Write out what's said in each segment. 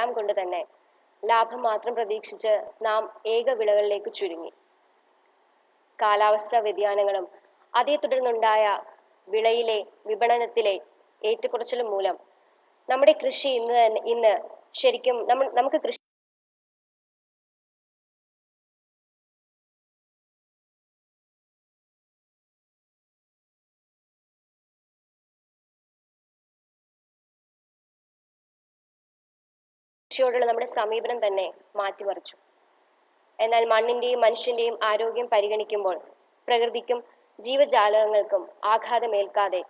എല്ലാം കൊണ്ട് തന്നെ ലാഭം മാത്രം പ്രതീക്ഷിച്ച് നാം ഏക വിളകളിലേക്ക് ചുരുങ്ങി. കാലാവസ്ഥാ വ്യതിയാനങ്ങളും അതേ തുടർന്നുണ്ടായ വിളയിലെ വിപണനത്തിലെ ഏറ്റക്കുറച്ചിലും മൂലം നമ്മുടെ കൃഷി ഇന്ന് ഇന്ന് ശരിക്കും നമ്മൾ നമുക്ക് കൃഷി കൃഷിയോടുള്ള നമ്മുടെ സമീപനം തന്നെ മാറ്റിമറിച്ചു. എന്നാൽ മണ്ണിന്റെയും മനുഷ്യന്റെയും ആരോഗ്യം പരിഗണിക്കുമ്പോൾ പ്രകൃതിക്കും ജീവജാലകങ്ങൾക്കും ആഘാതമേൽക്കാതെ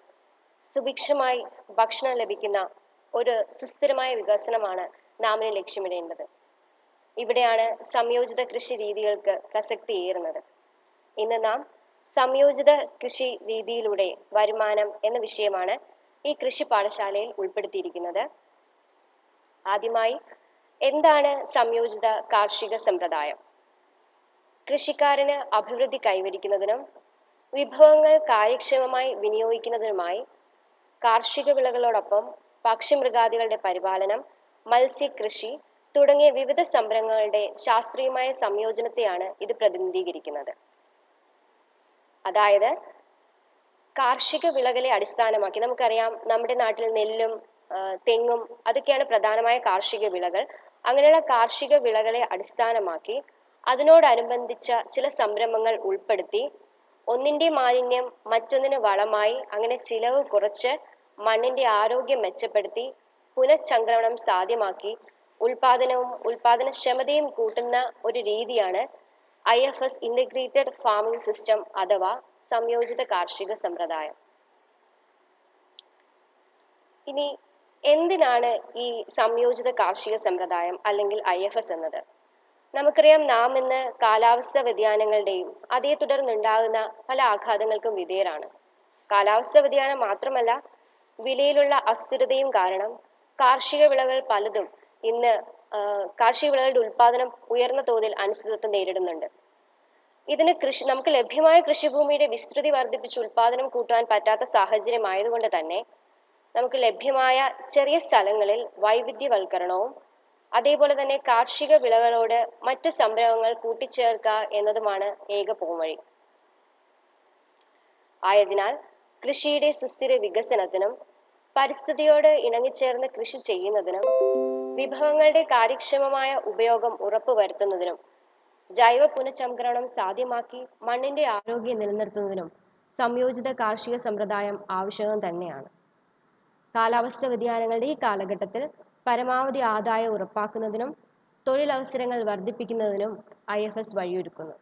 സുഭിക്ഷമായി ഭക്ഷണം ലഭിക്കുന്ന ഒരു സുസ്ഥിരമായ വികസനമാണ് നാമിന് ലക്ഷ്യമിടേണ്ടത്. ഇവിടെയാണ് സംയോജിത കൃഷി രീതികൾക്ക് പ്രസക്തിയേറുന്നത് ഇന്ന് നാം സംയോജിത കൃഷി രീതിയിലൂടെ വരുമാനം എന്ന വിഷയമാണ് ഈ കൃഷി പാഠശാലയിൽ ഉൾപ്പെടുത്തിയിരിക്കുന്നത്. ആദ്യമായി എന്താണ് സംയോജിത കാർഷിക സമ്പ്രദായം? കൃഷിക്കാരന് അഭിവൃദ്ധി കൈവരിക്കുന്നതിനും വിഭവങ്ങൾ കാര്യക്ഷമമായി വിനിയോഗിക്കുന്നതിനുമായി കാർഷിക വിളകളോടൊപ്പം പക്ഷിമൃഗാദികളുടെ പരിപാലനം മത്സ്യകൃഷി തുടങ്ങിയ വിവിധ സംരംഭങ്ങളുടെ ശാസ്ത്രീയമായ സംയോജനത്തെയാണ് ഇത് പ്രതിനിധീകരിക്കുന്നത്. അതായത് കാർഷിക വിളകളെ അടിസ്ഥാനമാക്കി നമുക്കറിയാം നമ്മുടെ നാട്ടിൽ നെല്ലും തെങ്ങും അതൊക്കെയാണ് പ്രധാനമായ കാർഷിക വിളകൾ. അങ്ങനെയുള്ള കാർഷിക വിളകളെ അടിസ്ഥാനമാക്കി അതിനോടനുബന്ധിച്ച ചില സംരംഭങ്ങൾ ഉൾപ്പെടുത്തി ഒന്നിന്റെ മാലിന്യം മറ്റൊന്നിന് വളമായി അങ്ങനെ ചിലവ് കുറച്ച് മണ്ണിന്റെ ആരോഗ്യം മെച്ചപ്പെടുത്തി പുനഃചംക്രമണം സാധ്യമാക്കി ഉൽപാദനവും ഉൽപാദനക്ഷമതയും കൂട്ടുന്ന ഒരു രീതിയാണ് I F S integrated farming system അഥവാ സംയോജിത കാർഷിക സമ്പ്രദായം. ഇനി എന്തിനാണ് ഈ സംയോജിത കാർഷിക സമ്പ്രദായം അല്ലെങ്കിൽ ഐ എഫ് എസ് എന്നത്? നമുക്കറിയാം നാം ഇന്ന് കാലാവസ്ഥ വ്യതിയാനങ്ങളുടെയും അതേ തുടർന്നുണ്ടാകുന്ന പല ആഘാതങ്ങൾക്കും വിധേയരാണ്. കാലാവസ്ഥ വ്യതിയാനം മാത്രമല്ല വിലയിലുള്ള അസ്ഥിരതയും കാരണം കാർഷിക വിളകൾ പലതും ഇന്ന് കാർഷിക വിളകളുടെ ഉൽപാദനം ഉയർന്ന തോതിൽ അനിശ്ചിതത്വം നേരിടുന്നുണ്ട്. ഇതിന് കൃഷി നമുക്ക് ലഭ്യമായ കൃഷിഭൂമിയുടെ വിസ്തൃതി വർദ്ധിപ്പിച്ച് ഉൽപാദനം കൂട്ടുവാൻ പറ്റാത്ത സാഹചര്യമായതുകൊണ്ട് തന്നെ നമുക്ക് ലഭ്യമായ ചെറിയ സ്ഥലങ്ങളിൽ വൈവിധ്യവൽക്കരണവും അതേപോലെ തന്നെ കാർഷിക വിളകളോട് മറ്റ് സംരംഭങ്ങൾ കൂട്ടിച്ചേർക്കുക എന്നതുമാണ് ഏക പോംവഴി. ആയതിനാൽ കൃഷിയുടെ സുസ്ഥിര വികസനത്തിനും പരിസ്ഥിതിയോട് ഇണങ്ങിച്ചേർന്ന് കൃഷി ചെയ്യുന്നതിനും വിഭവങ്ങളുടെ കാര്യക്ഷമമായ ഉപയോഗം ഉറപ്പുവരുത്തുന്നതിനും ജൈവ പുനഃചംക്രമണം സാധ്യമാക്കി മണ്ണിന്റെ ആരോഗ്യം നിലനിർത്തുന്നതിനും സംയോജിത കാർഷിക സമ്പ്രദായം ആവശ്യകം തന്നെയാണ്. കാലാവസ്ഥ വ്യതിയാനങ്ങളുടെ ഈ കാലഘട്ടത്തിൽ പരമാവധി ആദായം ഉറപ്പാക്കുന്നതിനും തൊഴിലവസരങ്ങൾ വർദ്ധിപ്പിക്കുന്നതിനും ഐ എഫ് എസ് വഴിയൊരുക്കുന്നു.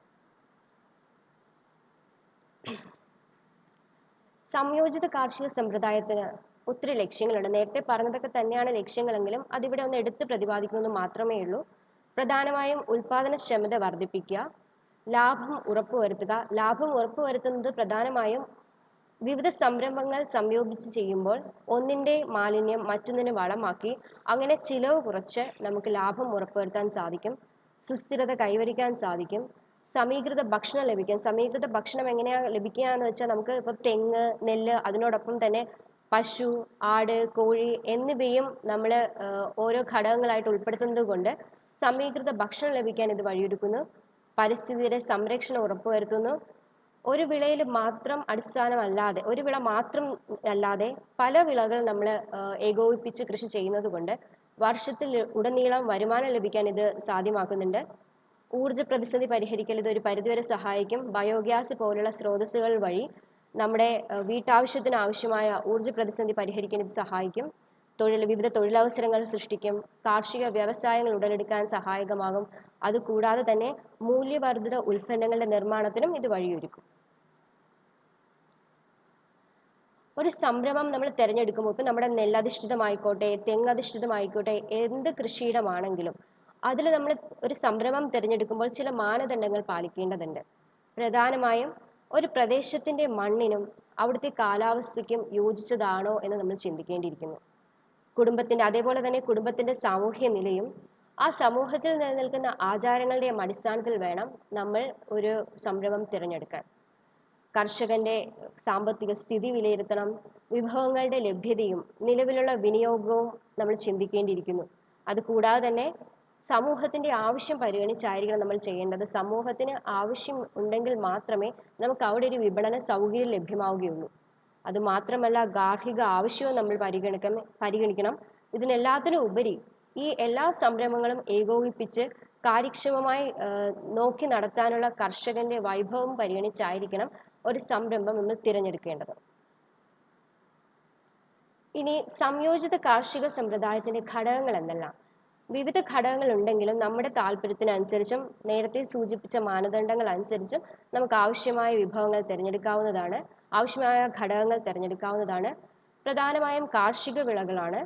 സംയോജിത കാർഷിക സമ്പ്രദായത്തിന് ഒത്തിരി ലക്ഷ്യങ്ങളുണ്ട്. നേരത്തെ പറഞ്ഞതൊക്കെ തന്നെയാണ് ലക്ഷ്യങ്ങളെങ്കിലും അതിവിടെ ഒന്ന് എടുത്ത് പ്രതിപാദിക്കുന്നത് മാത്രമേ ഉള്ളൂ. പ്രധാനമായും ഉൽപാദനക്ഷമത വർദ്ധിപ്പിക്കുക ലാഭം ഉറപ്പുവരുത്തുക. ലാഭം ഉറപ്പുവരുത്തുന്നത് പ്രധാനമായും വിവിധ സംരംഭങ്ങൾ സംയോജിച്ച് ചെയ്യുമ്പോൾ ഒന്നിന്റെ മാലിന്യം മറ്റൊന്നിനെ വളമാക്കി അങ്ങനെ ചിലവ് കുറച്ച് നമുക്ക് ലാഭം ഉറപ്പുവരുത്താൻ സാധിക്കും സുസ്ഥിരത കൈവരിക്കാൻ സാധിക്കും സമീകൃത ഭക്ഷണം ലഭിക്കും. സമീകൃത ഭക്ഷണം എങ്ങനെയാണ് ലഭിക്കുക എന്ന് വെച്ചാൽ നമുക്ക് ഇപ്പോൾ തെങ്ങ് നെല്ല് അതിനോടൊപ്പം തന്നെ പശു ആട് കോഴി എന്നിവയും നമ്മൾ ഓരോ ഘടകങ്ങളായിട്ട് ഉൾപ്പെടുത്തുന്നത് കൊണ്ട് സമീകൃത ഭക്ഷണം ലഭിക്കാൻ ഇത് വഴിയൊരുക്കുന്നു. പരിസ്ഥിതിയുടെ സംരക്ഷണം ഉറപ്പുവരുത്തുന്നു. ഒരു വിളയിൽ മാത്രം അടിസ്ഥാനമല്ലാതെ ഒരു വിള മാത്രം അല്ലാതെ പല വിളകൾ നമ്മൾ ഏകോപിപ്പിച്ച് കൃഷി ചെയ്യുന്നത് കൊണ്ട് വർഷത്തിൽ ഉടനീളം വരുമാനം ലഭിക്കാൻ ഇത് സാധ്യമാക്കുന്നുണ്ട്. ഊർജ പ്രതിസന്ധി പരിഹരിക്കൽ ഇത് ഒരു പരിധിവരെ സഹായിക്കും. ബയോഗ്യാസ് പോലുള്ള സ്രോതസ്സുകൾ വഴി നമ്മുടെ വീട്ടാവശ്യത്തിന് ആവശ്യമായ ഊർജ പ്രതിസന്ധി പരിഹരിക്കാൻ ഇത് സഹായിക്കും. തൊഴിൽ വിവിധ തൊഴിലവസരങ്ങൾ സൃഷ്ടിക്കും കാർഷിക വ്യവസായങ്ങൾ ഉടലെടുക്കാൻ സഹായകമാകും. അതുകൂടാതെ തന്നെ മൂല്യവർദ്ധിത ഉൽപ്പന്നങ്ങളുടെ നിർമ്മാണത്തിനും ഇത് വഴിയൊരുക്കും. ഒരു സംരംഭം നമ്മൾ തിരഞ്ഞെടുക്കുമ്പോൾ ഇപ്പം നമ്മുടെ നെല്ലധിഷ്ഠിതമായിക്കോട്ടെ തെങ്ങധിഷ്ഠിതമായിക്കോട്ടെ എന്ത് കൃഷിയിടമാണെങ്കിലും അതിൽ നമ്മൾ ഒരു സംരംഭം തിരഞ്ഞെടുക്കുമ്പോൾ ചില മാനദണ്ഡങ്ങൾ പാലിക്കേണ്ടതുണ്ട്. പ്രധാനമായും ഒരു പ്രദേശത്തിന്റെ മണ്ണിനും അവിടുത്തെ കാലാവസ്ഥയ്ക്കും യോജിച്ചതാണോ എന്ന് നമ്മൾ ചിന്തിക്കേണ്ടിയിരിക്കുന്നു. കുടുംബത്തിന്റെ അതേപോലെ തന്നെ കുടുംബത്തിന്റെ സാമൂഹ്യ നിലയും ആ സമൂഹത്തിൽ നിലനിൽക്കുന്ന ആചാരങ്ങളുടെയും അടിസ്ഥാനത്തിൽ വേണം നമ്മൾ ഒരു സംരംഭം തിരഞ്ഞെടുക്കാൻ. കർഷകന്റെ സാമ്പത്തിക സ്ഥിതി വിലയിരുത്തണം വിഭവങ്ങളുടെ ലഭ്യതയും നിലവിലുള്ള വിനിയോഗവും നമ്മൾ ചിന്തിക്കേണ്ടിയിരിക്കുന്നു. അതുകൂടാതെ തന്നെ സമൂഹത്തിന്റെ ആവശ്യം പരിഗണിച്ചായിരിക്കണം നമ്മൾ ചെയ്യേണ്ടത്. സമൂഹത്തിന് ആവശ്യം ഉണ്ടെങ്കിൽ മാത്രമേ നമുക്ക് അവിടെ ഒരു വിപണന സൗകര്യം ലഭ്യമാവുകയുള്ളൂ. അതുമാത്രമല്ല ഗാർഹിക ആവശ്യവും നമ്മൾ പരിഗണിക്കണം പരിഗണിക്കണം. ഇതിനെല്ലാത്തിനും ഉപരി ഈ എല്ലാ സംരംഭങ്ങളും ഏകോപിപ്പിച്ച് കാര്യക്ഷമമായി നോക്കി നടത്താനുള്ള കർഷകന്റെ വൈഭവം പരിഗണിച്ചായിരിക്കണം ഒരു സംരംഭം നമ്മൾ തിരഞ്ഞെടുക്കേണ്ടത്. ഇനി സംയോജിത കാർഷിക സമ്പ്രദായത്തിന്റെ ഘടകങ്ങൾ എന്തെല്ലാം? വിവിധ ഘടകങ്ങൾ ഉണ്ടെങ്കിലും നമ്മുടെ താല്പര്യത്തിനനുസരിച്ചും നേരത്തെ സൂചിപ്പിച്ച മാനദണ്ഡങ്ങൾ അനുസരിച്ചും നമുക്ക് ആവശ്യമായ വിഭവങ്ങൾ തിരഞ്ഞെടുക്കാവുന്നതാണ്. ആവശ്യമായ ഘടകങ്ങൾ തിരഞ്ഞെടുക്കാവുന്നതാണ്. പ്രധാനമായും കാർഷിക വിളകളാണ്.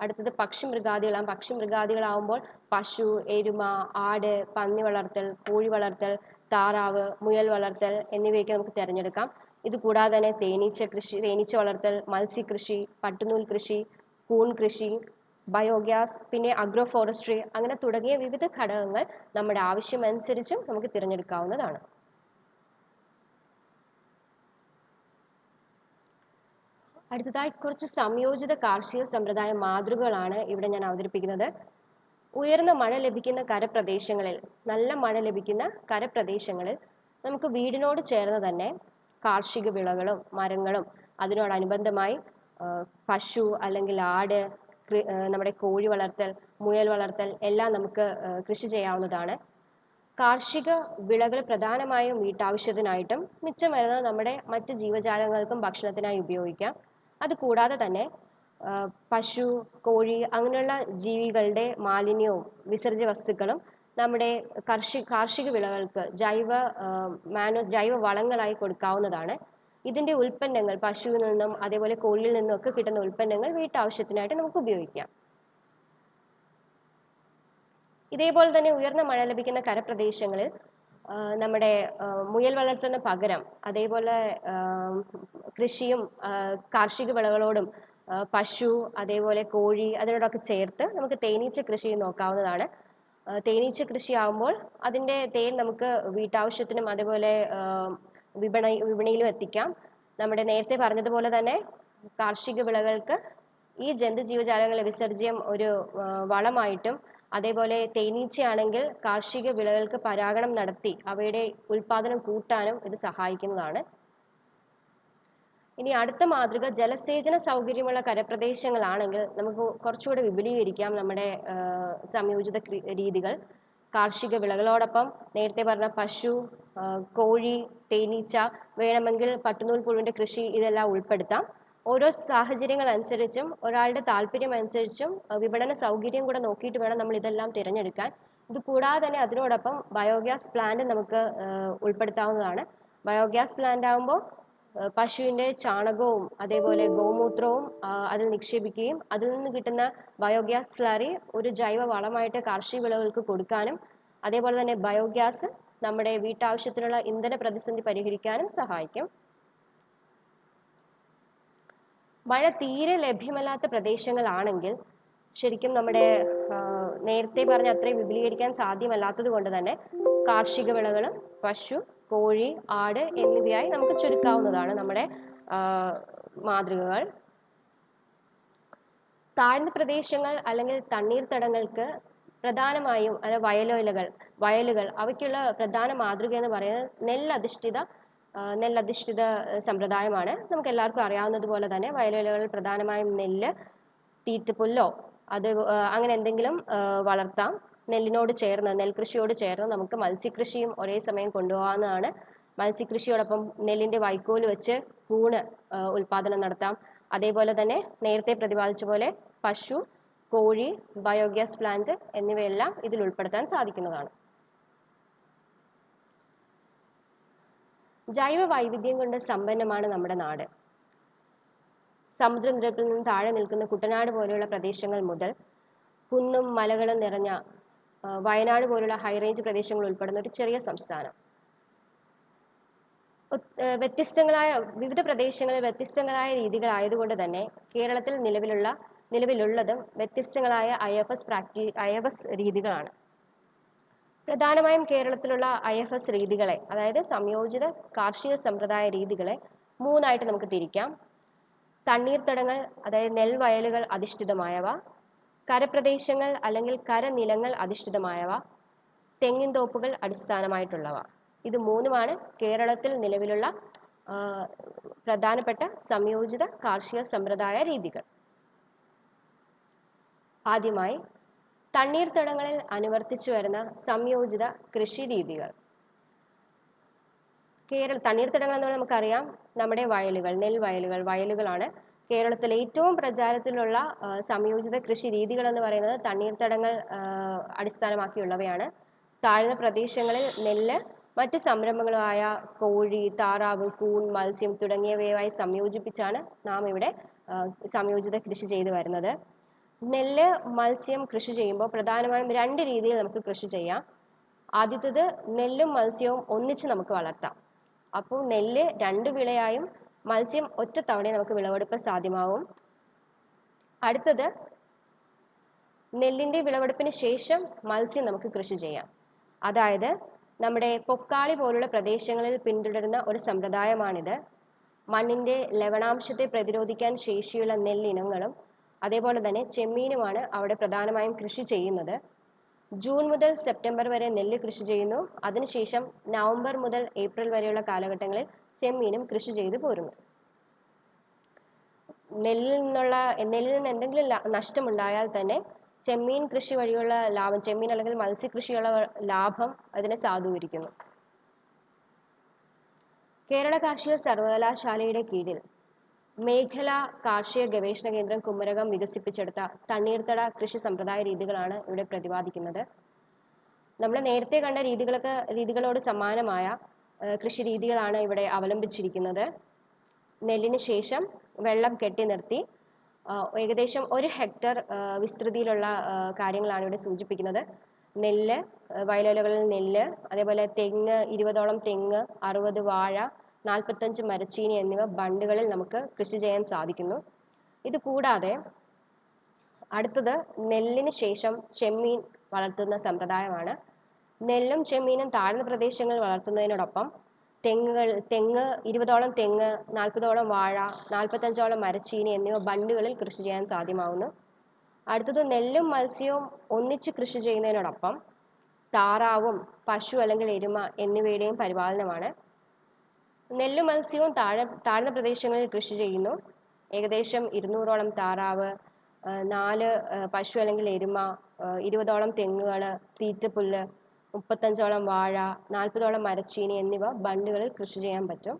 അടുത്തത് പക്ഷിമൃഗാദികളാണ്. പക്ഷിമൃഗാദികളാവുമ്പോൾ പശു എരുമ ആട് പന്നി വളർത്തൽ കോഴി വളർത്തൽ താറാവ് മുയൽ വളർത്തൽ എന്നിവയൊക്കെ നമുക്ക് തിരഞ്ഞെടുക്കാം. ഇത് കൂടാതെ തന്നെ തേനീച്ച കൃഷി തേനീച്ച വളർത്തൽ മത്സ്യകൃഷി പട്ടുനൂൽ കൃഷി കൂൺ കൃഷി ബയോഗ്യാസ് പിന്നെ അഗ്രോ ഫോറസ്ട്രി അങ്ങനെ തുടങ്ങിയ വിവിധ ഘടകങ്ങൾ നമ്മുടെ ആവശ്യമനുസരിച്ചും നമുക്ക് തിരഞ്ഞെടുക്കാവുന്നതാണ്. അടുത്തതായി കുറച്ച് സംയോജിത കാർഷിക സമ്പ്രദായ മാതൃകകളാണ് ഇവിടെ ഞാൻ അവതരിപ്പിക്കുന്നത്. ഉയർന്ന മഴ ലഭിക്കുന്ന കരപ്രദേശങ്ങളിൽ നല്ല മഴ ലഭിക്കുന്ന കരപ്രദേശങ്ങളിൽ നമുക്ക് വീടിനോട് ചേർന്ന് തന്നെ കാർഷിക വിളകളും മരങ്ങളും അതിനോടനുബന്ധമായി പശു അല്ലെങ്കിൽ ആട് നമ്മുടെ കോഴി വളർത്തൽ മുയൽ വളർത്തൽ എല്ലാം നമുക്ക് കൃഷി ചെയ്യാവുന്നതാണ്. കാർഷിക വിളകൾ പ്രധാനമായും വീട്ടാവശ്യത്തിനായിട്ടും മിച്ചം വരുന്നത് നമ്മുടെ മറ്റ് ജീവജാലങ്ങൾക്കും ഭക്ഷണത്തിനായി ഉപയോഗിക്കാം. അതുകൂടാതെ തന്നെ പശു കോഴി അങ്ങനെയുള്ള ജീവികളുടെ മാലിന്യവും വിസർജ്യ വസ്തുക്കളും നമ്മുടെ കാർഷിക കാർഷിക വിളകൾക്ക് ജൈവ മാനു ജൈവ വളങ്ങളായി കൊടുക്കാവുന്നതാണ്. ഇതിന്റെ ഉൽപ്പന്നങ്ങൾ പശുവിൽ നിന്നും അതേപോലെ കോഴിയിൽ നിന്നും ഒക്കെ കിട്ടുന്ന ഉൽപ്പന്നങ്ങൾ വീട്ടാവശ്യത്തിനായിട്ട് നമുക്ക് ഉപയോഗിക്കാം. ഇതേപോലെ തന്നെ ഉയർന്ന മഴ ലഭിക്കുന്ന കരപ്രദേശങ്ങളിൽ നമ്മുടെ മുയൽ വളർത്തുന്ന പകരം അതേപോലെ കൃഷിയും കാർഷിക വിളകളോടും പശു അതേപോലെ കോഴി അതിനോടൊക്കെ ചേർത്ത് നമുക്ക് തേനീച്ച കൃഷി നോക്കാവുന്നതാണ്. തേനീച്ച കൃഷി ആകുമ്പോൾ അതിന്റെ തേൻ നമുക്ക് വീട്ടാവശ്യത്തിനും അതേപോലെ വിപണി വിപണിയിലും എത്തിക്കാം. നമ്മുടെ നേരത്തെ പറഞ്ഞതുപോലെ തന്നെ കാർഷിക വിളകൾക്ക് ഈ ജന്തുജീവജാലങ്ങളുടെ വിസർജ്യം ഒരു വളമായിട്ടും അതേപോലെ തേനീച്ചയാണെങ്കിൽ കാർഷിക വിളകൾക്ക് പരാഗണം നടത്തി അവയുടെ ഉൽപാദനം കൂട്ടാനും ഇത് സഹായിക്കുന്നതാണ്. ഇനി അടുത്ത മാതൃക ജലസേചന സൗകര്യമുള്ള കരപ്രദേശങ്ങളാണെങ്കിൽ നമുക്ക് കുറച്ചുകൂടെ വിപുലീകരിക്കാം നമ്മുടെ സംയോജിത രീതികൾ. കാർഷിക വിളകളോടൊപ്പം നേരത്തെ പറഞ്ഞ പശു കോഴി തേനീച്ച വേണമെങ്കിൽ പട്ടുനൂൽ പുഴുവിന്റെ കൃഷി ഇതെല്ലാം ഉൾപ്പെടുത്താം. ഓരോ സാഹചര്യങ്ങൾ അനുസരിച്ചും ഒരാളുടെ താല്പര്യം അനുസരിച്ചും വിപണന സൗകര്യം കൂടെ നോക്കിയിട്ട് വേണം നമ്മൾ ഇതെല്ലാം തിരഞ്ഞെടുക്കാൻ. ഇത് കൂടാതെ തന്നെ അതിനോടൊപ്പം ബയോഗ്യാസ് പ്ലാന്റ് നമുക്ക് ഉൾപ്പെടുത്താവുന്നതാണ്. ബയോഗ്യാസ് പ്ലാന്റ് ആകുമ്പോൾ പശുവിന്റെ ചാണകവും അതേപോലെ ഗോമൂത്രവും അതിൽ നിക്ഷേപിക്കുകയും അതിൽ നിന്ന് കിട്ടുന്ന ബയോഗ്യാസ് സ്ലറി ഒരു ജൈവ വളമായിട്ട് കാർഷിക വിളകൾക്ക് കൊടുക്കാനും അതേപോലെ തന്നെ ബയോഗ്യാസ് നമ്മുടെ വീട്ടാവശ്യത്തിനുള്ള ഇന്ധന പ്രതിസന്ധി പരിഹരിക്കാനും സഹായിക്കും. മഴ തീരെ ലഭ്യമല്ലാത്ത പ്രദേശങ്ങളാണെങ്കിൽ ശരിക്കും നമ്മുടെ നേരത്തെ പറഞ്ഞ അത്രയും വിപുലീകരിക്കാൻ സാധ്യമല്ലാത്തത് കൊണ്ട് തന്നെ കാർഷിക വിളകൾ പശു കോഴി ആട് എന്നിവയായി നമുക്ക് ചുരുക്കാവുന്നതാണ് നമ്മുടെ മാതൃകകൾ. താഴ്ന്ന പ്രദേശങ്ങൾ അല്ലെങ്കിൽ തണ്ണീർത്തടങ്ങൾക്ക് പ്രധാനമായും അല്ല വയലോലകൾ വയലുകൾ അവയ്ക്കുള്ള പ്രധാന മാതൃക എന്ന് പറയുന്നത് നെല്ലധിഷ്ഠിത നെല്ലധിഷ്ഠിത സമ്പ്രദായമാണ്. നമുക്ക് എല്ലാവർക്കും അറിയാവുന്നതുപോലെ തന്നെ വയലോലകൾ പ്രധാനമായും നെല്ല് തീറ്റപ്പുല്ലോ അത് അങ്ങനെ എന്തെങ്കിലും വളർത്താം. നെല്ലിനോട് ചേർന്ന് നെൽകൃഷിയോട് ചേർന്ന് നമുക്ക് മത്സ്യകൃഷിയും ഒരേ സമയം കൊണ്ടുപോകാവുന്നതാണ്. മത്സ്യകൃഷിയോടൊപ്പം നെല്ലിന്റെ വൈക്കോൽ വെച്ച് കൂണ് ഉൽപാദനം നടത്താം. അതേപോലെ തന്നെ നേരത്തെ പ്രതിപാദിച്ച പോലെ പശു കോഴി ബയോഗ്യാസ് പ്ലാന്റ് എന്നിവയെല്ലാം ഇതിൽ ഉൾപ്പെടുത്താൻ സാധിക്കുന്നതാണ്. ജൈവ വൈവിധ്യം കൊണ്ട് സമ്പന്നമാണ് നമ്മുടെ നാട്. സമുദ്രനിരപ്പിൽ നിന്ന് താഴെ നിൽക്കുന്ന കുട്ടനാട് പോലെയുള്ള പ്രദേശങ്ങൾ മുതൽ കുന്നും മലകളും നിറഞ്ഞ വയനാട് പോലുള്ള ഹൈ റേഞ്ച് പ്രദേശങ്ങൾ ഉൾപ്പെടുന്ന ഒരു ചെറിയ സംസ്ഥാനം. വ്യത്യസ്തങ്ങളായ വിവിധ പ്രദേശങ്ങളിൽ വ്യത്യസ്തങ്ങളായ രീതികളായതുകൊണ്ട് തന്നെ കേരളത്തിൽ നിലവിലുള്ള നിലവിലുള്ളതും വ്യത്യസ്തങ്ങളായ ഐ എഫ് എസ് പ്രാക്ടി ഐ എഫ് എസ് രീതികളാണ്. പ്രധാനമായും കേരളത്തിലുള്ള ഐ എഫ് എസ് രീതികളെ അതായത് സംയോജിത കാർഷിക സമ്പ്രദായ രീതികളെ മൂന്നായിട്ട് നമുക്ക് തിരിക്കാം. തണ്ണീർത്തടങ്ങൾ അതായത് നെൽവയലുകൾ അധിഷ്ഠിതമായവ കരപ്രദേശങ്ങൾ അല്ലെങ്കിൽ കരനിലങ്ങൾ അധിഷ്ഠിതമായവ തെങ്ങിൻ തോപ്പുകൾ അടിസ്ഥാനമായിട്ടുള്ളവ. ഇത് മൂന്നുമാണ് കേരളത്തിൽ നിലവിലുള്ള പ്രധാനപ്പെട്ട സംയോജിത കാർഷിക സമ്പ്രദായ രീതികൾ. ആദ്യമായി തണ്ണീർത്തടങ്ങളിൽ അനുവർത്തിച്ചു വരുന്ന സംയോജിത കൃഷി രീതികൾ. കേരള തണ്ണീർത്തടങ്ങൾ എന്ന് നമുക്കറിയാം നമ്മുടെ വയലുകൾ നെൽവയലുകൾ വയലുകളാണ് കേരളത്തിലെ ഏറ്റവും പ്രചാരത്തിലുള്ള സംയോജിത കൃഷി രീതികൾ എന്ന് പറയുന്നത് തണ്ണീർത്തടങ്ങൾ അടിസ്ഥാനമാക്കിയുള്ളവയാണ്. താഴ്ന്ന പ്രദേശങ്ങളിൽ നെല്ല് മറ്റ് സംരംഭങ്ങളായ കോഴി താറാവ് കൂൺ മത്സ്യം തുടങ്ങിയവയുമായി സംയോജിപ്പിച്ചാണ് നാം ഇവിടെ സംയോജിത കൃഷി ചെയ്തു വരുന്നത്. നെല്ല് മത്സ്യം കൃഷി ചെയ്യുമ്പോൾ പ്രധാനമായും രണ്ട് രീതിയിൽ നമുക്ക് കൃഷി ചെയ്യാം. ആദ്യത്തേത് നെല്ലും മത്സ്യവും ഒന്നിച്ച് നമുക്ക് വളർത്താം. അപ്പോൾ നെല്ല് രണ്ട് വിളയായും മത്സ്യം ഒറ്റ തവണയും നമുക്ക് വിളവെടുപ്പ് സാധ്യമാവും. അടുത്തത് നെല്ലിന്റെ വിളവെടുപ്പിന് ശേഷം മത്സ്യം നമുക്ക് കൃഷി ചെയ്യാം. അതായത് നമ്മുടെ പൊക്കാളി പോലുള്ള പ്രദേശങ്ങളിൽ പിന്തുടരുന്ന ഒരു സമ്പ്രദായമാണിത്. മണ്ണിന്റെ ലവണാംശത്തെ പ്രതിരോധിക്കാൻ ശേഷിയുള്ള നെല്ലിനങ്ങളും അതേപോലെ തന്നെ ചെമ്മീനുമാണ് അവിടെ പ്രധാനമായും കൃഷി ചെയ്യുന്നത്. ജൂൺ മുതൽ സെപ്റ്റംബർ വരെ നെല്ല് കൃഷി ചെയ്യുന്നു. അതിനുശേഷം നവംബർ മുതൽ ഏപ്രിൽ വരെയുള്ള കാലഘട്ടങ്ങളിൽ ചെമ്മീനും കൃഷി ചെയ്തു പോരുന്നു. നെല്ലിൽ നിന്നുള്ള നെല്ലിൽ നിന്ന് എന്തെങ്കിലും നഷ്ടമുണ്ടായാൽ തന്നെ ചെമ്മീൻ കൃഷി വഴിയുള്ള ലാഭം ചെമ്മീൻ അല്ലെങ്കിൽ മത്സ്യകൃഷിയുള്ള ലാഭം അതിനെ സാധൂകരിക്കുന്നു. കേരള കാർഷിക സർവകലാശാലയുടെ കീഴിൽ മേഖല കാർഷിക ഗവേഷണ കേന്ദ്രം കുമരകം വികസിപ്പിച്ചെടുത്ത തണ്ണീർത്തട കൃഷി സമ്പ്രദായ രീതികളാണ് ഇവിടെ പ്രതിപാദിക്കുന്നത്. നമ്മൾ നേരത്തെ കണ്ട രീതികളൊക്കെ രീതികളോട് സമാനമായ കൃഷി രീതികളാണ് ഇവിടെ അവലംബിച്ചിരിക്കുന്നത്. നെല്ലിന് ശേഷം വെള്ളം കെട്ടി നിർത്തി. ഏകദേശം ഒരു ഹെക്ടർ വിസ്തൃതിയിലുള്ള കാര്യങ്ങളാണ് ഇവിടെ സൂചിപ്പിക്കുന്നത്. നെല്ല് വയലുകളിൽ നെല്ല് അതേപോലെ തെങ്ങ് ഇരുപതോളം തെങ്ങ് അറുപത് വാഴ നാൽപ്പത്തഞ്ച് മരച്ചീനി എന്നിവ ബണ്ടുകളിൽ നമുക്ക് കൃഷി ചെയ്യാൻ സാധിക്കുന്നു. ഇത് കൂടാതെ അടുത്തത് നെല്ലിന് ശേഷം ചെമ്മീൻ വളർത്തുന്ന സമ്പ്രദായമാണ്. നെല്ലും ചെമ്മീനും താഴ്ന്ന പ്രദേശങ്ങളിൽ വളർത്തുന്നതിനോടൊപ്പം തെങ്ങുകൾ തെങ്ങ് ഇരുപതോളം തെങ്ങ് നാൽപ്പതോളം വാഴ നാൽപ്പത്തഞ്ചോളം മരച്ചീനി എന്നിവ ബണ്ടുകളിൽ കൃഷി ചെയ്യാൻ സാധ്യമാവുന്നു. അടുത്തത് നെല്ലും മത്സ്യവും ഒന്നിച്ച് കൃഷി ചെയ്യുന്നതിനോടൊപ്പം താറാവും പശു അല്ലെങ്കിൽ എരുമ എന്നിവയുടെയും പരിപാലനമാണ്. നെല്ലും മത്സ്യവും താഴെ താഴ്ന്ന പ്രദേശങ്ങളിൽ കൃഷി ചെയ്യുന്നു. ഏകദേശം ഇരുന്നൂറോളം താറാവ് നാല് പശു അല്ലെങ്കിൽ എരുമ ഇരുപതോളം തെങ്ങുകൾ തീറ്റപ്പുല്ല് മുപ്പത്തഞ്ചോളം വാഴ നാൽപ്പതോളം മരച്ചീനി എന്നിവ ബണ്ടുകളിൽ കൃഷി ചെയ്യാൻ പറ്റും.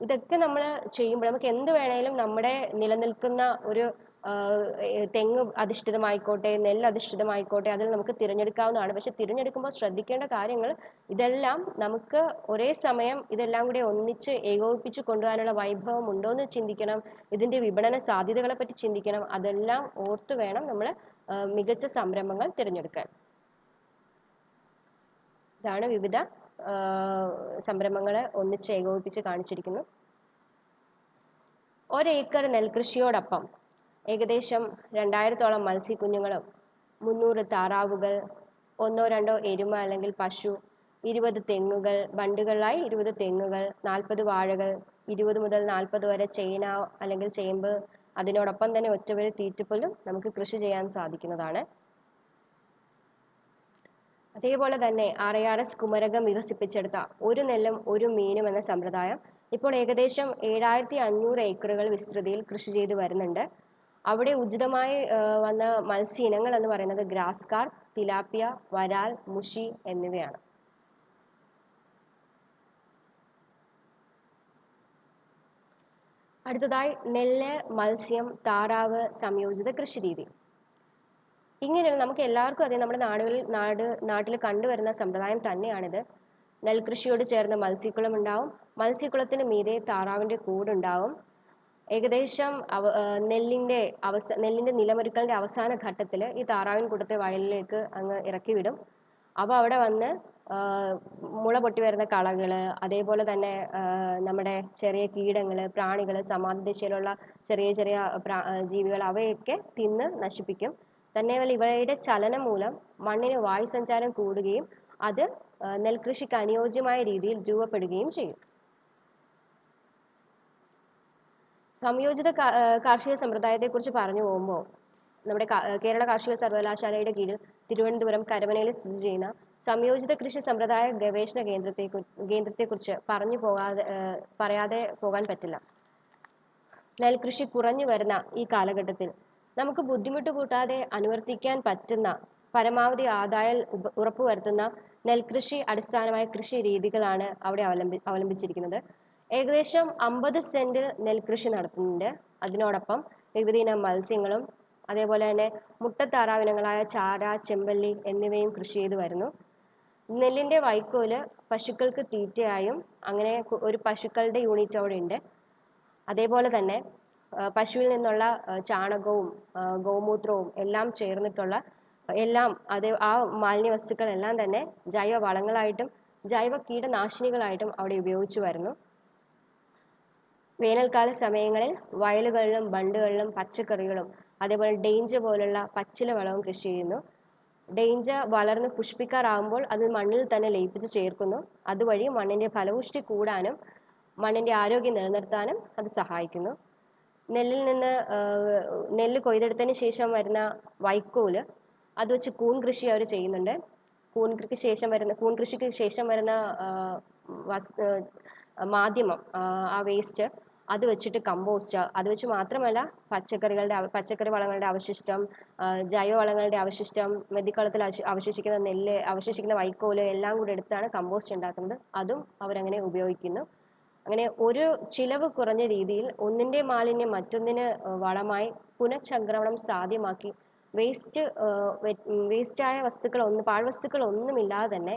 ഇതൊക്കെ നമ്മൾ ചെയ്യുമ്പോൾ നമുക്ക് എന്ത് വേണേലും നമ്മുടെ നിലനിൽക്കുന്ന ഒരു തെങ്ങ് അധിഷ്ഠിതമായിക്കോട്ടെ നെല്ല് അധിഷ്ഠിതമായിക്കോട്ടെ അതിൽ നമുക്ക് തിരഞ്ഞെടുക്കാവുന്നതാണ്. പക്ഷെ തിരഞ്ഞെടുക്കുമ്പോൾ ശ്രദ്ധിക്കേണ്ട കാര്യങ്ങൾ ഇതെല്ലാം നമുക്ക് ഒരേ സമയം ഇതെല്ലാം കൂടി ഒന്നിച്ച് ഏകോപിപ്പിച്ച് കൊണ്ടുപോകാനുള്ള വൈഭവം ഉണ്ടോ എന്ന് ചിന്തിക്കണം. ഇതിന്റെ വിപണന സാധ്യതകളെ പറ്റി ചിന്തിക്കണം. അതെല്ലാം ഓർത്ത് വേണം നമ്മൾ മികച്ച സംരംഭങ്ങൾ തിരഞ്ഞെടുക്കാൻ. ഇതാണ് വിവിധ സംരംഭങ്ങളെ ഒന്നിച്ച് ഏകോപിപ്പിച്ച് കാണിച്ചിരിക്കുന്നു. ഒരേക്കർ നെൽകൃഷിയോടൊപ്പം ഏകദേശം രണ്ടായിരത്തോളം മത്സ്യക്കുഞ്ഞുങ്ങളും മുന്നൂറ് താറാവുകൾ ഒന്നോ രണ്ടോ എരുമ അല്ലെങ്കിൽ പശു ഇരുപത് തെങ്ങുകൾ ബണ്ടുകളിലായി ഇരുപത് തെങ്ങുകൾ നാൽപ്പത് വാഴകൾ ഇരുപത് മുതൽ നാൽപ്പത് വരെ ചേന അല്ലെങ്കിൽ ചേമ്പ് അതിനോടൊപ്പം തന്നെ ഒറ്റവരി തീറ്റപ്പുല്ലും നമുക്ക് കൃഷി ചെയ്യാൻ സാധിക്കുന്നതാണ്. അതേപോലെ തന്നെ R I R S Kumarakom വികസിപ്പിച്ചെടുത്ത ഒരു നെല്ലും ഒരു മീനും എന്ന സമ്പ്രദായം ഇപ്പോൾ ഏകദേശം ഏഴായിരത്തി അഞ്ഞൂറ് ഏക്കറുകൾ വിസ്തൃതിയിൽ കൃഷി ചെയ്തു വരുന്നുണ്ട്. അവിടെ ഉചിതമായി വന്ന മത്സ്യ ഇനങ്ങൾ എന്ന് പറയുന്നത് ഗ്രാസ് കാർപ്പ് തിലാപ്പിയ വരാൽ മുഷി എന്നിവയാണ്. അടുത്തതായി നെല്ല് മത്സ്യം താറാവ് സംയോജിത കൃഷി രീതി. ഇങ്ങനെയുള്ള നമുക്ക് എല്ലാവർക്കും അതേ നമ്മുടെ നാടുകളിൽ നാട് നാട്ടിൽ കണ്ടുവരുന്ന സമ്പ്രദായം തന്നെയാണിത്. നെൽകൃഷിയോട് ചേർന്ന് മത്സ്യക്കുളം ഉണ്ടാവും. മത്സ്യക്കുളത്തിന് മീതെ താറാവിന്റെ കൂടുണ്ടാവും. ഏകദേശം അവ നെല്ലിന്റെ അവസ നെല്ലിന്റെ നിലമൊരുക്കലിന്റെ അവസാന ഘട്ടത്തിൽ ഈ താറാവിൻ കൂട്ടത്തെ വയലിലേക്ക് അങ്ങ് ഇറക്കി വിടും അപ്പോൾ അവിടെ വന്ന് മുള പൊട്ടി വരുന്ന കളകൾ അതേപോലെ തന്നെ നമ്മുടെ ചെറിയ കീടങ്ങൾ പ്രാണികൾ സമാന്തദിശയിലുള്ള ചെറിയ ചെറിയ പ്രാ ജീവികൾ അവയൊക്കെ തിന്ന് നശിപ്പിക്കും. തന്നെയുമല്ല ഇവയുടെ ചലനം മൂലം മണ്ണിന് വായു സഞ്ചാരം കൂടുകയും അത് നെൽകൃഷിക്ക് അനുയോജ്യമായ രീതിയിൽ രൂപപ്പെടുകയും ചെയ്യും. സംയോജിത കാർഷിക സമ്പ്രദായത്തെക്കുറിച്ച് പറഞ്ഞു പോകുമ്പോൾ നമ്മുടെ കേരള കാർഷിക സർവകലാശാലയുടെ കീഴിൽ തിരുവനന്തപുരം കരമനയിൽ സ്ഥിതി ചെയ്യുന്ന സംയോജിത കൃഷി സമ്പ്രദായ ഗവേഷണ കേന്ദ്രത്തെ കേന്ദ്രത്തെക്കുറിച്ച് പറഞ്ഞു പോകാതെ പറയാതെ പോകാൻ പറ്റില്ല. നെൽകൃഷി കുറഞ്ഞു വരുന്ന ഈ കാലഘട്ടത്തിൽ നമുക്ക് ബുദ്ധിമുട്ട് കൂട്ടാതെ അനുവർത്തിക്കാൻ പറ്റുന്ന പരമാവധി ആദായം ഉറപ്പുവരുത്തുന്ന നെൽകൃഷി അടിസ്ഥാനമായ കൃഷി രീതികളാണ് അവിടെ അവലംബി അവലംബിച്ചിരിക്കുന്നത്. ഏകദേശം അമ്പത് സെന്റിൽ നെൽകൃഷി നടത്തുന്നുണ്ട്. അതിനോടൊപ്പം വിവിധയിനം മത്സ്യങ്ങളും അതേപോലെ തന്നെ മുട്ടത്താറാവിനങ്ങളായ ചാര ചെമ്പല്ലി എന്നിവയും കൃഷി ചെയ്തു വരുന്നു. നെല്ലിന്റെ വൈക്കോൽ പശുക്കൾക്ക് തീറ്റയായും അങ്ങനെ ഒരു പശുക്കളുടെ യൂണിറ്റ് അവിടെ ഉണ്ട്. അതേപോലെ തന്നെ പശുവിൽ നിന്നുള്ള ചാണകവും ഗോമൂത്രവും എല്ലാം ചേർന്നിട്ടുള്ള എല്ലാം അത് ആ മാലിന്യ വസ്തുക്കളെല്ലാം തന്നെ ജൈവ വളങ്ങളായിട്ടും ജൈവ കീടനാശിനികളായിട്ടും അവിടെ ഉപയോഗിച്ചു വരുന്നു. വേനൽക്കാല സമയങ്ങളിൽ വയലുകളിലും ബണ്ടുകളിലും പച്ചക്കറികളും അതേപോലെ ഡെയിഞ്ച പോലുള്ള പച്ചില വളവും കൃഷി ചെയ്യുന്നു. ഡെയിഞ്ച വളർന്ന് പുഷ്പിക്കാറാകുമ്പോൾ അത് മണ്ണിൽ തന്നെ ലയിപ്പിച്ച് ചേർക്കുന്നു. അതുവഴി മണ്ണിന്റെ ഫലപുഷ്ടി കൂടാനും മണ്ണിന്റെ ആരോഗ്യം നിലനിർത്താനും അത് സഹായിക്കുന്നു. നെല്ലിൽ നിന്ന് നെല്ല് കൊയ്തെടുത്തതിന് ശേഷം വരുന്ന വൈക്കോൽ അത് വെച്ച് കൂൺ കൃഷി അവർ ചെയ്യുന്നുണ്ട്. കൂൺ കൃഷിക്ക് ശേഷം വരുന്ന കൂൺ കൃഷിക്ക് ശേഷം വരുന്ന മാധ്യമം ആ, വേസ്റ്റ് അത് വെച്ചിട്ട് കമ്പോസ്റ്റ് അത് വെച്ച് മാത്രമല്ല പച്ചക്കറികളുടെ പച്ചക്കറി വളങ്ങളുടെ അവശിഷ്ടം ജൈവവളങ്ങളുടെ ജൈവ വളങ്ങളുടെ അവശിഷ്ടം മെതിക്കളത്തിൽ അവശ- അവശേഷിക്കുന്ന നെല്ല് അവശേഷിക്കുന്ന വൈക്കോൽ എല്ലാം കൂടെ എടുത്താണ് കമ്പോസ്റ്റ് ഉണ്ടാക്കുന്നത്. അതും അവരങ്ങനെ ഉപയോഗിക്കുന്നു. അങ്ങനെ ഒരു ചിലവ് കുറഞ്ഞ രീതിയിൽ ഒന്നിന്റെ മാലിന്യം മറ്റൊന്നിന് വളമായി പുനഃചംക്രമണം സാധ്യമാക്കി. വേസ്റ്റ് വേസ്റ്റായ വസ്തുക്കൾ ഒന്ന് പാഴ്വസ്തുക്കൾ ഒന്നുമില്ലാതെ തന്നെ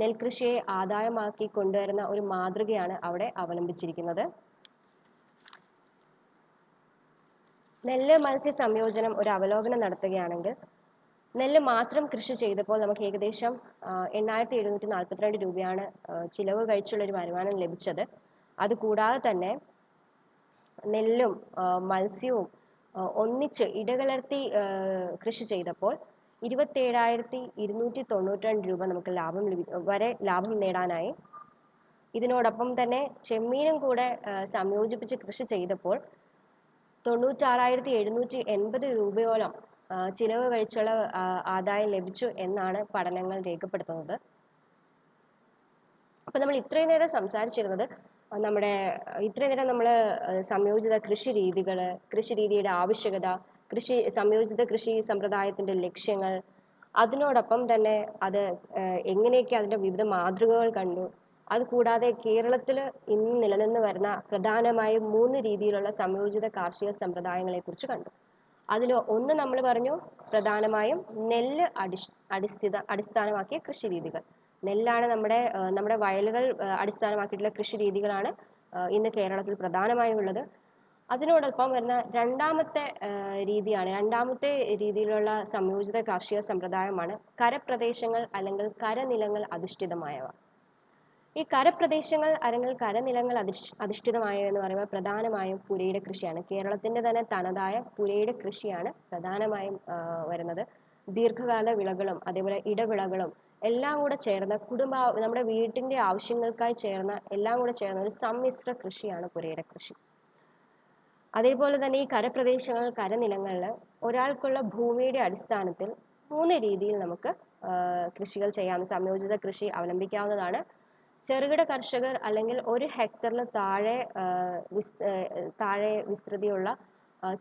നെൽകൃഷിയെ ആദായമാക്കി കൊണ്ടുവരുന്ന ഒരു മാതൃകയാണ് അവിടെ അവലംബിച്ചിരിക്കുന്നത്. നെല്ല് മത്സ്യ സംയോജനം ഒരു അവലോകനം നടത്തുകയാണെങ്കിൽ നെല്ല് മാത്രം കൃഷി ചെയ്തപ്പോൾ നമുക്ക് ഏകദേശം എണ്ണായിരത്തി എഴുന്നൂറ്റി നാൽപ്പത്തിരണ്ട് രൂപയാണ് ചിലവ് കഴിച്ചുള്ള ഒരു വരുമാനം ലഭിച്ചത്. അതുകൂടാതെ തന്നെ നെല്ലും മത്സ്യവും ഒന്നിച്ച് ഇടകലർത്തി കൃഷി ചെയ്തപ്പോൾ ഇരുപത്തേഴായിരത്തി ഇരുന്നൂറ്റി തൊണ്ണൂറ്റിരണ്ട് രൂപ നമുക്ക് ലാഭം വരെ ലാഭം നേടാനായി. ഇതിനോടൊപ്പം തന്നെ ചെമ്മീനും കൂടെ സംയോജിപ്പിച്ച് കൃഷി ചെയ്തപ്പോൾ തൊണ്ണൂറ്റാറായിരത്തി എഴുന്നൂറ്റി എൺപത് രൂപയോളം ചിലവ് കഴിച്ചുള്ള ആദായം ലഭിച്ചു എന്നാണ് പഠനങ്ങൾ രേഖപ്പെടുത്തുന്നത്. അപ്പോൾ നമ്മൾ ഇത്രയും നേരം സംസാരിച്ചിരുന്നത് നമ്മുടെ ഇത്രയും നേരം നമ്മൾ സംയോജിത കൃഷി രീതികൾ കൃഷി രീതിയുടെ ആവശ്യകത കൃഷി സംയോജിത കൃഷി സമ്പ്രദായത്തിന്റെ ലക്ഷ്യങ്ങൾ അതിനോടൊപ്പം തന്നെ അത് എങ്ങനെയൊക്കെ അതിന്റെ വിവിധ മാതൃകകൾ കണ്ടു. അതുകൂടാതെ കേരളത്തിൽ ഇന്ന് നിലനിന്ന് വരുന്ന പ്രധാനമായും മൂന്ന് രീതിയിലുള്ള സംയോജിത കാർഷിക സമ്പ്രദായങ്ങളെക്കുറിച്ച് കണ്ടു. അതിൽ ഒന്ന് നമ്മൾ പറഞ്ഞു പ്രധാനമായും നെല്ല് അടിഷ് അടിസ്ഥിത അടിസ്ഥാനമാക്കിയ കൃഷി രീതികൾ നെല്ലാണ് നമ്മുടെ നമ്മുടെ വയലുകൾ അടിസ്ഥാനമാക്കിയിട്ടുള്ള കൃഷി രീതികളാണ് ഇന്ന് കേരളത്തിൽ പ്രധാനമായും ഉള്ളത്. അതിനോടൊപ്പം വരുന്ന രണ്ടാമത്തെ രീതിയാണ് രണ്ടാമത്തെ രീതിയിലുള്ള സംയോജിത കാർഷിക സമ്പ്രദായമാണ് കരപ്രദേശങ്ങൾ അല്ലെങ്കിൽ കരനിലങ്ങൾ അധിഷ്ഠിതമായവ. ഈ കരപ്രദേശങ്ങൾ അല്ലെങ്കിൽ കരനിലങ്ങൾ അധിഷ് അധിഷ്ഠിതമായ എന്ന് പറയുമ്പോൾ പ്രധാനമായും പുരയുടെ കൃഷിയാണ്. കേരളത്തിന്റെ തന്നെ തനതായ പുരയുടെ കൃഷിയാണ് പ്രധാനമായും വരുന്നത്. ദീർഘകാല വിളകളും അതേപോലെ ഇടവിളകളും എല്ലാം കൂടെ ചേർന്ന കുടുംബ നമ്മുടെ വീട്ടിന്റെ ആവശ്യങ്ങൾക്കായി ചേർന്ന എല്ലാം കൂടെ ചേർന്ന ഒരു സമ്മിശ്ര കൃഷിയാണ് പുരയുടെ കൃഷി. അതേപോലെ തന്നെ ഈ കരപ്രദേശങ്ങൾ കരനിലങ്ങളിൽ ഒരാൾക്കുള്ള ഭൂമിയുടെ അടിസ്ഥാനത്തിൽ മൂന്ന് രീതിയിൽ നമുക്ക് കൃഷികൾ ചെയ്യാം. സംയോജിത കൃഷി അവലംബിക്കാവുന്നതാണ്. ചെറുകിട കർഷകർ അല്ലെങ്കിൽ ഒരു ഹെക്ടറിന് താഴെ താഴെ വിസ്തൃതിയുള്ള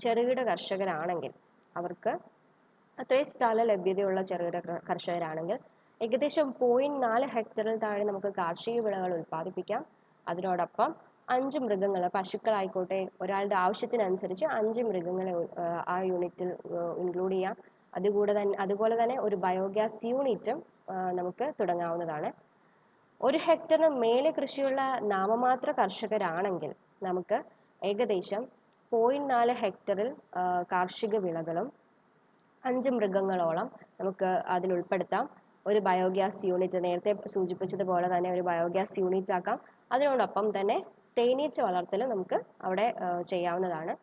ചെറുകിട കർഷകരാണെങ്കിൽ അവർക്ക് അത്രയും സ്ഥല ലഭ്യതയുള്ള ചെറുകിട കർ- കർഷകരാണെങ്കിൽ ഏകദേശം പോയിന്റ് നാല് ഹെക്ടറിൽ താഴെ നമുക്ക് കാർഷിക വിളകൾ ഉൽപ്പാദിപ്പിക്കാം. അതിനോടൊപ്പം അഞ്ച് മൃഗങ്ങൾ പശുക്കളായിക്കോട്ടെ ഒരാളുടെ ആവശ്യത്തിനനുസരിച്ച് അഞ്ച് മൃഗങ്ങളെ ആ യൂണിറ്റിൽ ഇൻക്ലൂഡ് ചെയ്യാം. അതുകൂടെ തന്നെ അതുപോലെ തന്നെ ഒരു ബയോഗ്യാസ് യൂണിറ്റും നമുക്ക് തുടങ്ങാവുന്നതാണ്. ഒരു ഹെക്ടറിന് മേലെ കൃഷിയുള്ള നാമമാത്ര കർഷകരാണെങ്കിൽ നമുക്ക് ഏകദേശം പോയിന്റ് നാല് ഹെക്ടറിൽ കാർഷിക വിളകളും അഞ്ച് മൃഗങ്ങളോളം നമുക്ക് അതിൽ ഉൾപ്പെടുത്താം. ഒരു ബയോഗ്യാസ് യൂണിറ്റ് നേരത്തെ സൂചിപ്പിച്ചതുപോലെ തന്നെ ഒരു ബയോഗ്യാസ് യൂണിറ്റ് ആക്കാം. അതിനോടൊപ്പം തന്നെ തേനീച്ച വളർത്തൽ നമുക്ക് അവിടെ ചെയ്യാവുന്നതാണ്.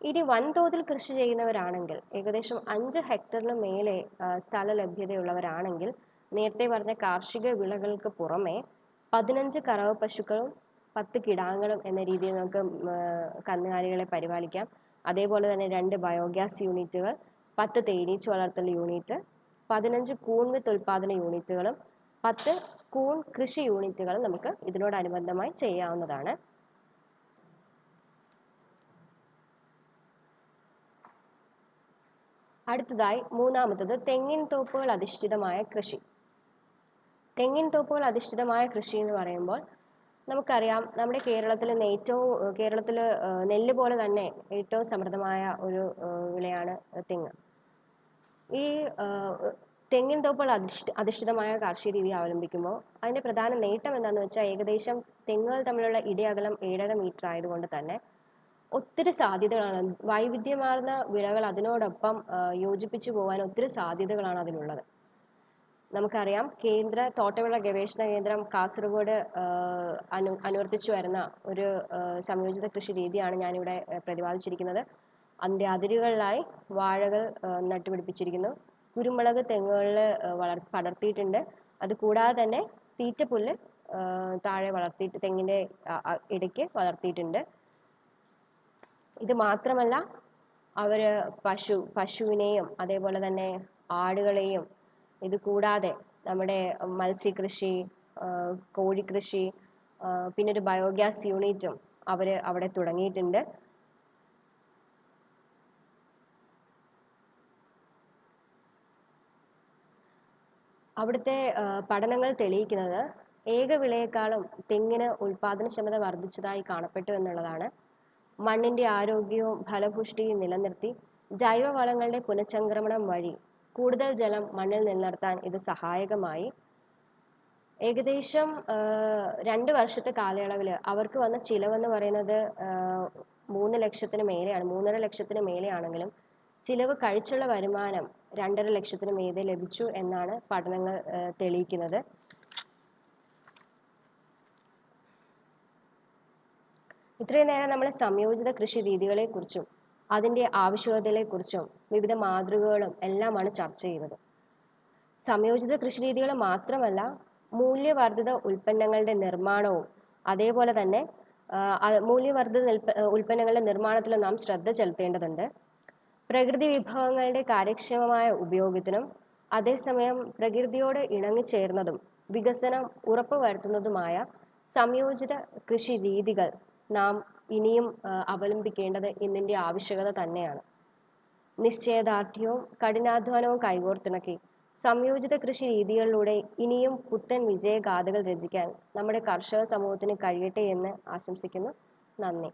ഇനി വൻതോതിൽ കൃഷി ചെയ്യുന്നവരാണെങ്കിൽ ഏകദേശം അഞ്ച് ഹെക്ടറിന് മേലെ സ്ഥല ലഭ്യതയുള്ളവരാണെങ്കിൽ നേരത്തെ പറഞ്ഞ കാർഷിക വിളകൾക്ക് പുറമെ പതിനഞ്ച് കറവ പശുക്കളും പത്ത് കിടാങ്ങളും എന്ന രീതിയിൽ നമുക്ക് കന്നുകാലികളെ പരിപാലിക്കാം. അതേപോലെ തന്നെ രണ്ട് ബയോഗ്യാസ് യൂണിറ്റുകൾ പത്ത് തേനീച്ച വളർത്തൽ യൂണിറ്റ് പതിനഞ്ച് കൂൺ വിത്ത് ഉൽപാദന യൂണിറ്റുകളും പത്ത് കൂൺ കൃഷി യൂണിറ്റുകളും നമുക്ക് ഇതിനോടനുബന്ധമായി ചെയ്യാവുന്നതാണ്. അടുത്തതായി മൂന്നാമത്തത് തെങ്ങിൻ തോപ്പുകൾ അധിഷ്ഠിതമായ കൃഷി. തെങ്ങിൻ തോപ്പുകൾ അധിഷ്ഠിതമായ കൃഷി എന്ന് പറയുമ്പോൾ നമുക്കറിയാം നമ്മുടെ കേരളത്തിൽ ഏറ്റവും കേരളത്തിൽ നെല്ല് പോലെ തന്നെ ഏറ്റവും സമൃദ്ധമായ ഒരു വിളയാണ് തെങ്ങ്. ഈ തെങ്ങിൻ തോപ്പുകൾ അധിഷ്ഠ അധിഷ്ഠിതമായ കാർഷിക രീതി അവലംബിക്കുമ്പോൾ അതിന്റെ പ്രധാന നേട്ടം എന്താണെന്ന് വെച്ചാൽ ഏകദേശം തെങ്ങുകൾ തമ്മിലുള്ള ഇടയകലം ഏഴര മീറ്റർ ആയതുകൊണ്ട് തന്നെ ഒത്തിരി സാധ്യതകളാണ്. വൈവിധ്യമാർന്ന വിളകൾ അതിനോടൊപ്പം യോജിപ്പിച്ച് പോകാൻ ഒത്തിരി സാധ്യതകളാണ് അതിനുള്ളത് നമുക്കറിയാം കേന്ദ്ര തോട്ടവിള ഗവേഷണ കേന്ദ്രം കാസർഗോഡ് അനു അനുവർത്തിച്ചു വരുന്ന ഒരു സംയോജിത കൃഷി രീതിയാണ് ഞാനിവിടെ പ്രതിപാദിച്ചിരിക്കുന്നത്. അതിന്റെ അതിരുകളിലായി വാഴകൾ നട്ടുപിടിപ്പിച്ചിരിക്കുന്നു. കുരുമുളക് തെങ്ങുകളിൽ വളർ പടർത്തിയിട്ടുണ്ട്. അത് കൂടാതെ തന്നെ തീറ്റപ്പുല്ല് താഴെ വളർത്തിയിട്ട് തെങ്ങിന്റെ ഇടയ്ക്ക് വളർത്തിയിട്ടുണ്ട്. ഇത് മാത്രമല്ല അവർ പശു പശുവിനെയും അതേപോലെ തന്നെ ആടുകളെയും ഇത് കൂടാതെ നമ്മുടെ മത്സ്യകൃഷി കോഴിക്കൃഷി പിന്നെ ഒരു ബയോഗ്യാസ് യൂണിറ്റും അവർ അവിടെ തുടങ്ങിയിട്ടുണ്ട്. അവിടുത്തെ പഠനങ്ങൾ തെളിയിക്കുന്നത് ഏക വിളയേക്കാളും തെങ്ങിന് ഉൽപാദനക്ഷമത വർദ്ധിച്ചതായി കാണപ്പെട്ടു എന്നുള്ളതാണ്. മണ്ണിന്റെ ആരോഗ്യവും ഫലപുഷ്ടിയും നിലനിർത്തി ജൈവവളങ്ങളുടെ പുനഃചംക്രമണം വഴി കൂടുതൽ ജലം മണ്ണിൽ നിലനിർത്താൻ ഇത് സഹായകമായി. ഏകദേശം രണ്ട് വർഷത്തെ കാലയളവിൽ അവർക്ക് വന്ന ചിലവെന്ന് പറയുന്നത് മൂന്ന് ലക്ഷത്തിന് മേലെയാണ് മൂന്നര ലക്ഷത്തിന് മേലെയാണെങ്കിലും ചിലവ് കഴിച്ചുള്ള വരുമാനം രണ്ടര ലക്ഷത്തിന് മീതെ ലഭിച്ചു എന്നാണ് പഠനങ്ങൾ തെളിയിക്കുന്നത്. ഇത്രയും നേരം നമ്മൾ സംയോജിത കൃഷി രീതികളെക്കുറിച്ചും അതിന്റെ ആവശ്യകതകളെക്കുറിച്ചും വിവിധ മാതൃകകളും എല്ലാമാണ് ചർച്ച ചെയ്തത് സംയോജിത കൃഷി രീതികൾ മാത്രമല്ല മൂല്യവർദ്ധിത ഉൽപ്പന്നങ്ങളുടെ നിർമ്മാണവും അതേപോലെ തന്നെ മൂല്യവർദ്ധിത ഉൽപ്പന്നങ്ങളുടെ നിർമ്മാണത്തിലും നാം ശ്രദ്ധ ചെലുത്തേണ്ടതുണ്ട്. പ്രകൃതി വിഭവങ്ങളുടെ കാര്യക്ഷമമായ ഉപയോഗത്തിനും അതേസമയം പ്രകൃതിയോട് ഇണങ്ങിച്ചേർന്നതും വികസനം ഉറപ്പുവരുത്തുന്നതുമായ സംയോജിത കൃഷി രീതികൾ നാം ഇനിയും അവലംബിക്കേണ്ടത് ഇന്നിന്റെ ആവശ്യകത തന്നെയാണ്. നിശ്ചയദാർഢ്യവും കഠിനാധ്വാനവും കൈകോർത്തിണക്കി സംയോജിത കൃഷി രീതികളിലൂടെ ഇനിയും പുത്തൻ വിജയഗാഥകൾ രചിക്കാൻ നമ്മുടെ കർഷക സമൂഹത്തിന് കഴിയട്ടെ എന്ന് ആശംസിക്കുന്നു. നന്ദി.